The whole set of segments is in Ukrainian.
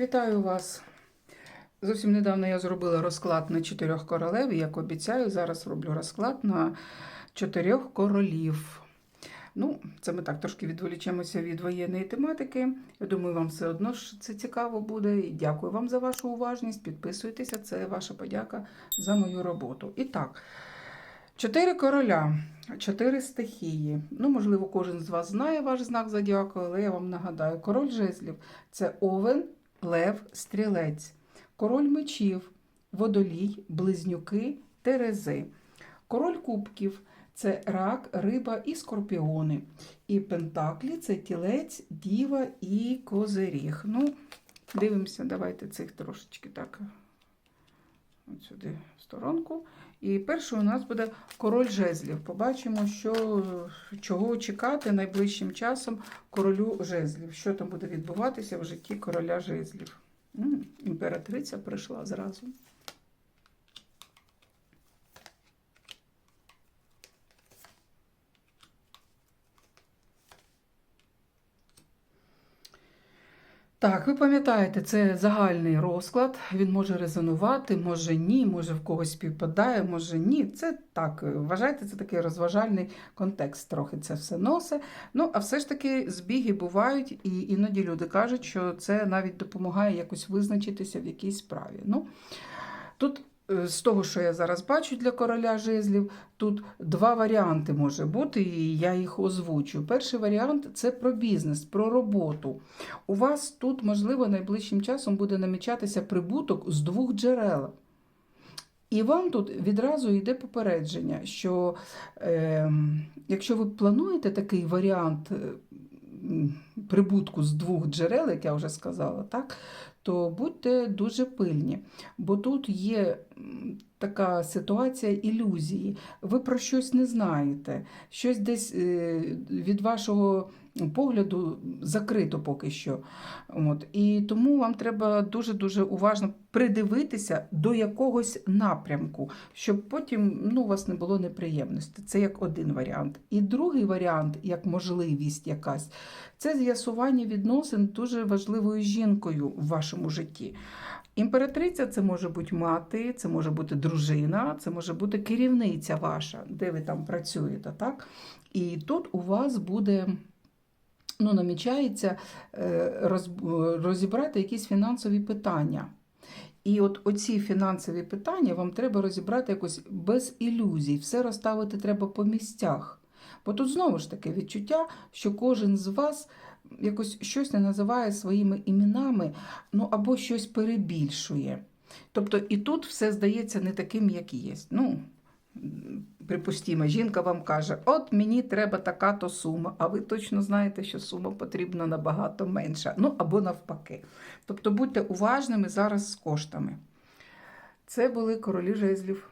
Вітаю вас! Зовсім недавно я зробила розклад на чотирьох королев, як обіцяю, зараз роблю розклад на чотирьох королів. Ну, це ми так трошки відволічемося від воєнної тематики. Я думаю, вам все одно ж це цікаво буде. І дякую вам за вашу уважність. Підписуйтеся, це ваша подяка за мою роботу. І так, чотири короля, чотири стихії. Ну, можливо, кожен з вас знає ваш знак зодіаку, але я вам нагадаю: король жезлів це овен, лев, стрілець, король мечів, водолій, близнюки, терези, король кубків. Це рак, риба і скорпіони. І пентаклі це тілець, діва і козиріг. Ну, дивимося, давайте цих трошечки так от сюди в сторонку. І перший у нас буде король жезлів. Побачимо, що, чого чекати найближчим часом королю жезлів. Що там буде відбуватися в житті короля жезлів. Імператриця прийшла зразу. Так, ви пам'ятаєте, це загальний розклад. Він може резонувати, може ні, може в когось співпадає, може ні. Це так, вважайте, це такий розважальний контекст, трохи це все носить. Ну, а все ж таки збіги бувають, і іноді люди кажуть, що це навіть допомагає якось визначитися в якійсь справі. Ну, тут з того, що я зараз бачу для короля жезлів, тут два варіанти може бути, і я їх озвучу. Перший варіант це про бізнес, про роботу. У вас тут, можливо, найближчим часом буде намічатися прибуток з двох джерел. І вам тут відразу йде попередження, що е, якщо ви плануєте такий варіант е, прибутку з двох джерел, як я вже сказала, так, то будьте дуже пильні, бо тут є така ситуація ілюзії. Ви про щось не знаєте, щось десь е, від вашого погляду закрито поки що. От. І тому вам треба дуже-дуже уважно придивитися до якогось напрямку, щоб потім ну, у вас не було неприємності. Це як один варіант. І другий варіант, як можливість якась, це з'ясування відносин дуже важливою жінкою в вашому житті. Імператриця це може бути мати, це може бути дружина, це може бути керівниця ваша, де ви там працюєте. так? І тут у вас буде ну, намічається е, роз- розібрати якісь фінансові питання. І от оці фінансові питання вам треба розібрати якось без ілюзій, все розставити треба по місцях. Бо тут знову ж таки відчуття, що кожен з вас якось щось не називає своїми іменами, ну або щось перебільшує. Тобто і тут все здається не таким, як є. Ну, припустімо, жінка вам каже, от мені треба така-то сума, а ви точно знаєте, що сума потрібна набагато менша. Ну або навпаки. Тобто будьте уважними зараз з коштами. Це були королі жезлів.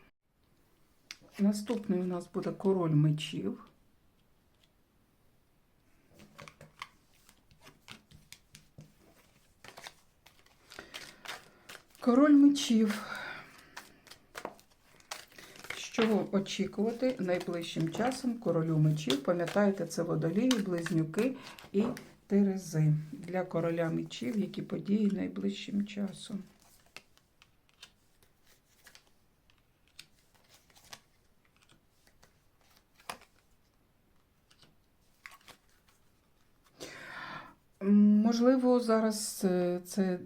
Наступний у нас буде король мечів. Король мечів. Що очікувати найближчим часом королю мечів? Пам'ятаєте, це водолії, близнюки і терези для короля мечів, які події найближчим часом. Можливо, зараз е, це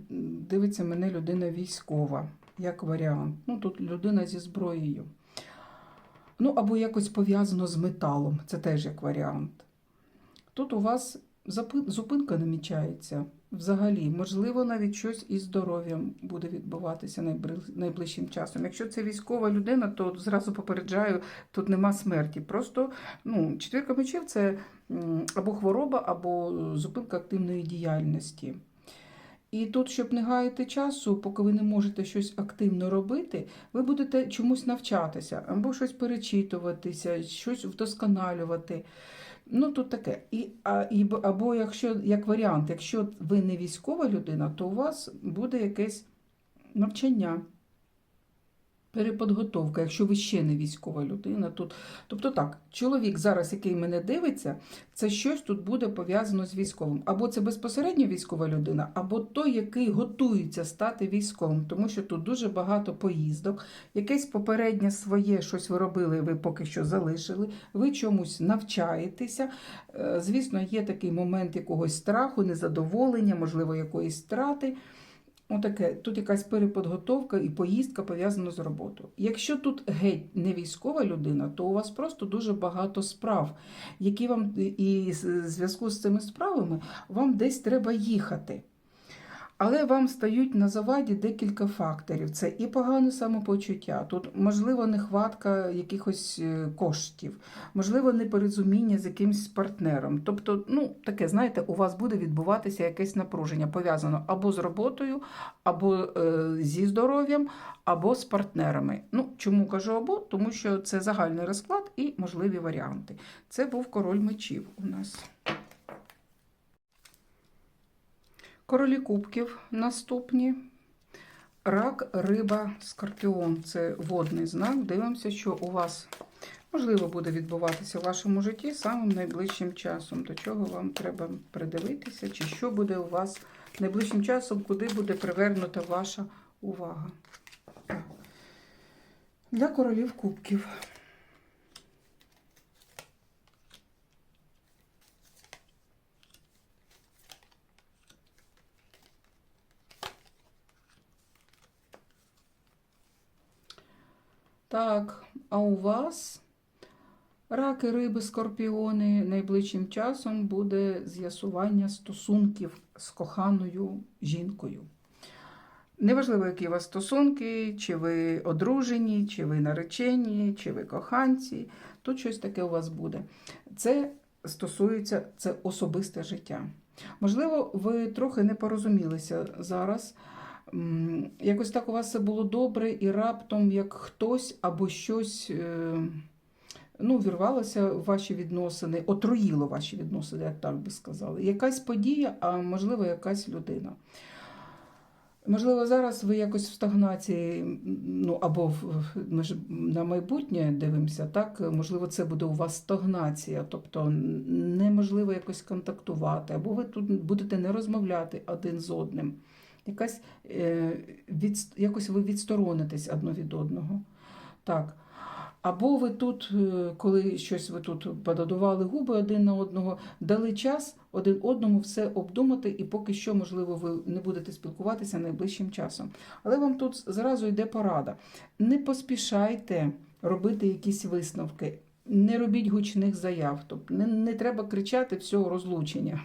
дивиться мене людина військова, як варіант. Ну, тут людина зі зброєю. Ну, або якось пов'язано з металом, це теж як варіант. Тут у вас зупинка намічається взагалі. Можливо, навіть щось із здоров'ям буде відбуватися найближчим часом. Якщо це військова людина, то зразу попереджаю, тут нема смерті. Просто ну, четвірка мечів це або хвороба, або зупинка активної діяльності. І тут, щоб не гаяти часу, поки ви не можете щось активно робити, ви будете чомусь навчатися, або щось перечитуватися, щось вдосконалювати. Ну, тут таке. І, а, і, або якщо, як варіант, якщо ви не військова людина, то у вас буде якесь навчання. Переподготовка, якщо ви ще не військова людина, тут. Тобто так, чоловік зараз, який мене дивиться, це щось тут буде пов'язано з військовим. Або це безпосередньо військова людина, або той, який готується стати військовим, тому що тут дуже багато поїздок, якесь попереднє своє щось ви робили, ви поки що залишили, ви чомусь навчаєтеся. Е, Звісно, є такий момент якогось страху, незадоволення, можливо, якоїсь страти. Отаке, тут якась переподготовка і поїздка пов'язана з роботою. Якщо тут геть не військова людина, то у вас просто дуже багато справ, які вам і в зв'язку з цими справами вам десь треба їхати. Але вам стають на заваді декілька факторів. Це і погане самопочуття, тут, можливо, нехватка якихось е, коштів, можливо, непорозуміння з якимось партнером. Тобто, ну, таке, знаєте, у вас буде відбуватися якесь напруження, пов'язано або з роботою, або е, зі здоров'ям, або з партнерами. Ну, чому кажу або? Тому що це загальний розклад і можливі варіанти. Це був король мечів у нас. Королі кубків наступні. Рак, риба, скорпіон це водний знак. Дивимося, що у вас можливо буде відбуватися в вашому житті самим найближчим часом. До чого вам треба придивитися, чи що буде у вас найближчим часом, куди буде привернута ваша увага. Для королів кубків. Так, а у вас раки, риби, скорпіони найближчим часом буде з'ясування стосунків з коханою жінкою. Неважливо, які у вас стосунки, чи ви одружені, чи ви наречені, чи ви коханці, тут щось таке у вас буде. Це стосується це особисте життя. Можливо, ви трохи не порозумілися зараз. Якось так у вас все було добре, і раптом як хтось або щось е, ну, вірвалося в ваші відносини, отруїло ваші відносини, як так би сказали. Якась подія, а можливо, якась людина. Можливо, зараз ви якось в стагнації, ну або в, ми ж на майбутнє дивимося, так? Можливо, це буде у вас стагнація, тобто неможливо якось контактувати, або ви тут будете не розмовляти один з одним. Якась, е, від, якось ви відсторонитесь одно від одного. Так. Або ви тут, е, коли щось ви тут подадували губи один на одного, дали час один одному все обдумати, і поки що, можливо, ви не будете спілкуватися найближчим часом. Але вам тут зразу йде порада. Не поспішайте робити якісь висновки, не робіть гучних заяв, тобто не, не треба кричати всього розлучення.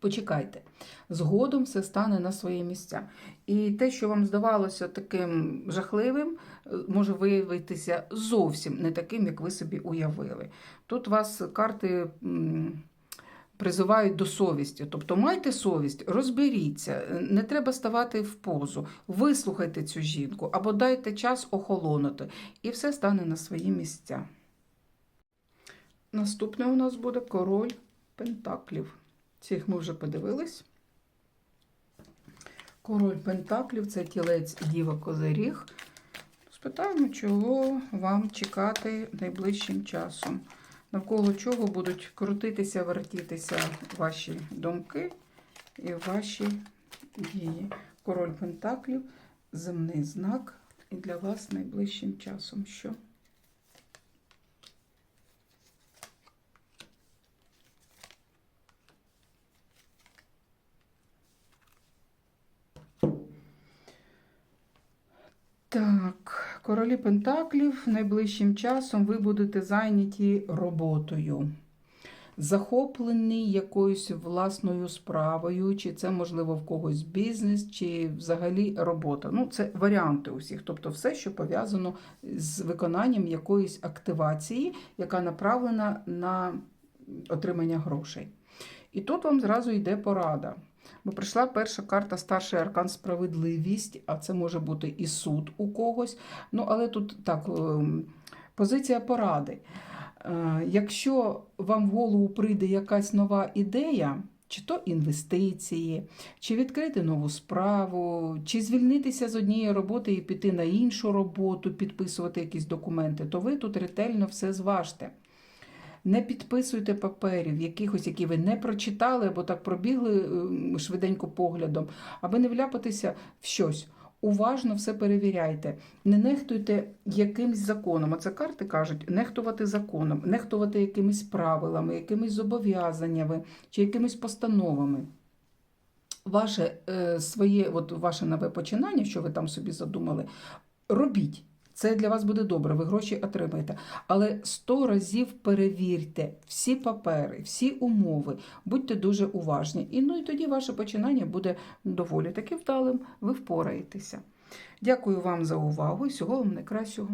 Почекайте, згодом все стане на свої місця. І те, що вам здавалося таким жахливим, е, може виявитися зовсім не таким, як ви собі уявили. Тут вас карти призивають до совісті. Тобто майте совість, розберіться, не треба ставати в позу, вислухайте цю жінку або дайте час охолонути, і все стане на свої місця. Наступне у нас буде король Пентаклів. Цих ми вже подивились. Король Пентаклів це тілець Діва Козиріг. Спитаємо, чого вам чекати найближчим часом. Навколо чого будуть крутитися, вертітися ваші думки і ваші дії. Король Пентаклів, земний знак. І для вас найближчим часом що? Так, королі Пентаклів найближчим часом ви будете зайняті роботою, захоплені якоюсь власною справою, чи це, можливо, в когось бізнес, чи взагалі робота. Ну, це варіанти усіх. Тобто все, що пов'язано з виконанням якоїсь активації, яка направлена на отримання грошей. І тут вам зразу йде порада. Бо прийшла перша карта старший аркан справедливість, а це може бути і суд у когось. Ну, але тут так, ем, позиція поради. Е, Якщо вам в голову прийде якась нова ідея, чи то інвестиції, чи відкрити нову справу, чи звільнитися з однієї роботи і піти на іншу роботу, підписувати якісь документи, то ви тут ретельно все зважте. Не підписуйте паперів, якихось, які ви не прочитали або так пробігли ем, швиденько поглядом, аби не вляпатися в щось. Уважно все перевіряйте. Не нехтуйте якимсь законом. Оце карти кажуть, нехтувати законом, нехтувати якимись правилами, якимись зобов'язаннями чи якимись постановами. Ваше е, своє, от ваше нове починання, що ви там собі задумали, робіть. Це для вас буде добре, ви гроші отримаєте. Але сто разів перевірте всі папери, всі умови, будьте дуже уважні. І ну і тоді ваше починання буде доволі таки вдалим, ви впораєтеся. Дякую вам за увагу і всього вам найкращого.